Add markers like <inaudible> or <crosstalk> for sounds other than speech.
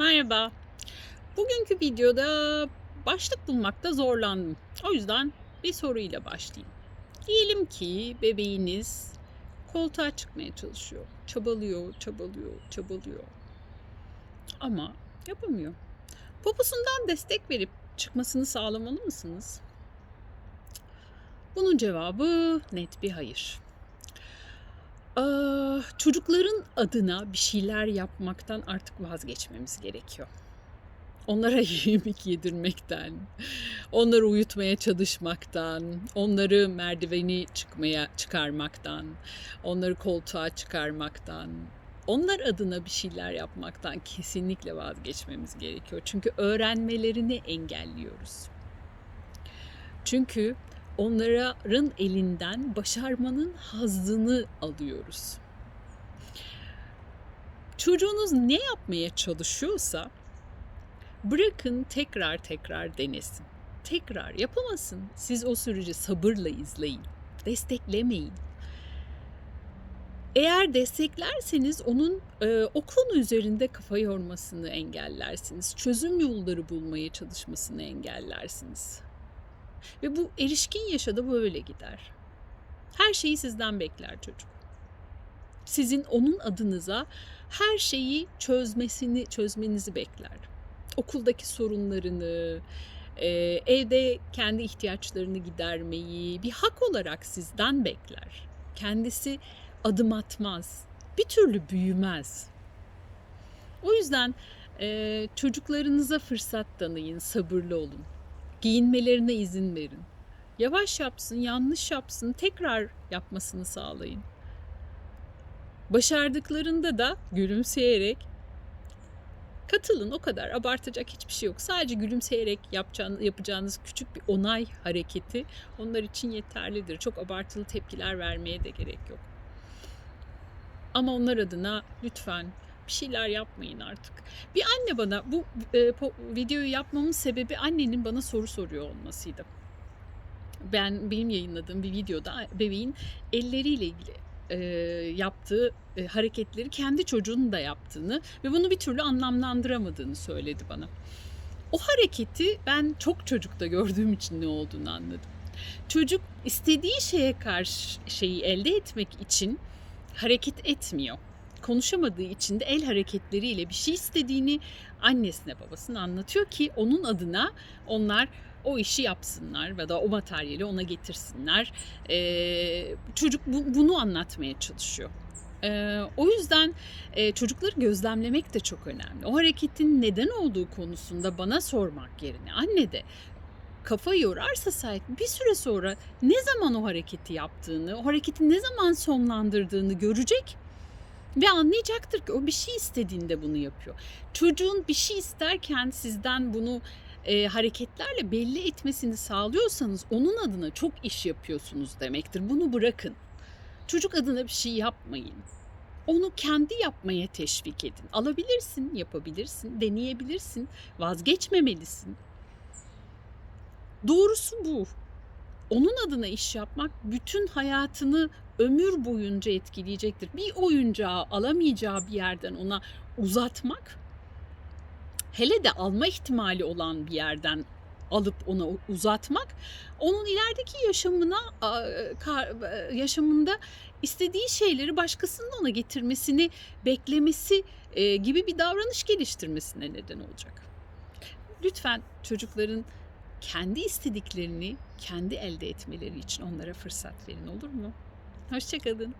Merhaba. Bugünkü videoda başlık bulmakta zorlandım. O yüzden bir soruyla başlayayım. Diyelim ki bebeğiniz koltuğa çıkmaya çalışıyor. Çabalıyor, çabalıyor, çabalıyor. Ama yapamıyor. Poposundan destek verip çıkmasını sağlamalı mısınız? Bunun cevabı net bir hayır. Aa, çocukların adına bir şeyler yapmaktan artık vazgeçmemiz gerekiyor. Onlara <laughs> yemek yedirmekten, onları uyutmaya çalışmaktan, onları merdiveni çıkmaya çıkarmaktan, onları koltuğa çıkarmaktan, onlar adına bir şeyler yapmaktan kesinlikle vazgeçmemiz gerekiyor. Çünkü öğrenmelerini engelliyoruz. Çünkü onların elinden başarmanın hazzını alıyoruz. Çocuğunuz ne yapmaya çalışıyorsa bırakın tekrar tekrar denesin. Tekrar yapamasın. Siz o süreci sabırla izleyin. Desteklemeyin. Eğer desteklerseniz onun e, o konu üzerinde kafa yormasını engellersiniz. Çözüm yolları bulmaya çalışmasını engellersiniz. Ve bu erişkin yaşa da böyle gider. Her şeyi sizden bekler çocuk. Sizin onun adınıza her şeyi çözmesini, çözmenizi bekler. Okuldaki sorunlarını, e, evde kendi ihtiyaçlarını gidermeyi bir hak olarak sizden bekler. Kendisi adım atmaz, bir türlü büyümez. O yüzden e, çocuklarınıza fırsat tanıyın, sabırlı olun giyinmelerine izin verin. Yavaş yapsın, yanlış yapsın, tekrar yapmasını sağlayın. Başardıklarında da gülümseyerek katılın o kadar abartacak hiçbir şey yok. Sadece gülümseyerek yapacağınız, yapacağınız küçük bir onay hareketi onlar için yeterlidir. Çok abartılı tepkiler vermeye de gerek yok. Ama onlar adına lütfen bir şeyler yapmayın artık. Bir anne bana bu e, videoyu yapmamın sebebi annenin bana soru soruyor olmasıydı. Ben benim yayınladığım bir videoda bebeğin elleriyle ilgili e, yaptığı e, hareketleri kendi çocuğunun da yaptığını ve bunu bir türlü anlamlandıramadığını söyledi bana. O hareketi ben çok çocukta gördüğüm için ne olduğunu anladım. Çocuk istediği şeye karşı şeyi elde etmek için hareket etmiyor konuşamadığı için de el hareketleriyle bir şey istediğini annesine babasına anlatıyor ki onun adına onlar o işi yapsınlar ya da o materyali ona getirsinler. Ee, çocuk bu, bunu anlatmaya çalışıyor. Ee, o yüzden e, çocukları gözlemlemek de çok önemli. O hareketin neden olduğu konusunda bana sormak yerine anne de kafa yorarsa sahip bir süre sonra ne zaman o hareketi yaptığını, o hareketi ne zaman sonlandırdığını görecek ve anlayacaktır ki o bir şey istediğinde bunu yapıyor. Çocuğun bir şey isterken sizden bunu e, hareketlerle belli etmesini sağlıyorsanız onun adına çok iş yapıyorsunuz demektir. Bunu bırakın. Çocuk adına bir şey yapmayın. Onu kendi yapmaya teşvik edin. Alabilirsin, yapabilirsin, deneyebilirsin, vazgeçmemelisin. Doğrusu bu. Onun adına iş yapmak bütün hayatını ömür boyunca etkileyecektir. Bir oyuncağı alamayacağı bir yerden ona uzatmak, hele de alma ihtimali olan bir yerden alıp ona uzatmak onun ilerideki yaşamına yaşamında istediği şeyleri başkasının ona getirmesini beklemesi e, gibi bir davranış geliştirmesine neden olacak. Lütfen çocukların kendi istediklerini kendi elde etmeleri için onlara fırsat verin olur mu? Hoşçakalın.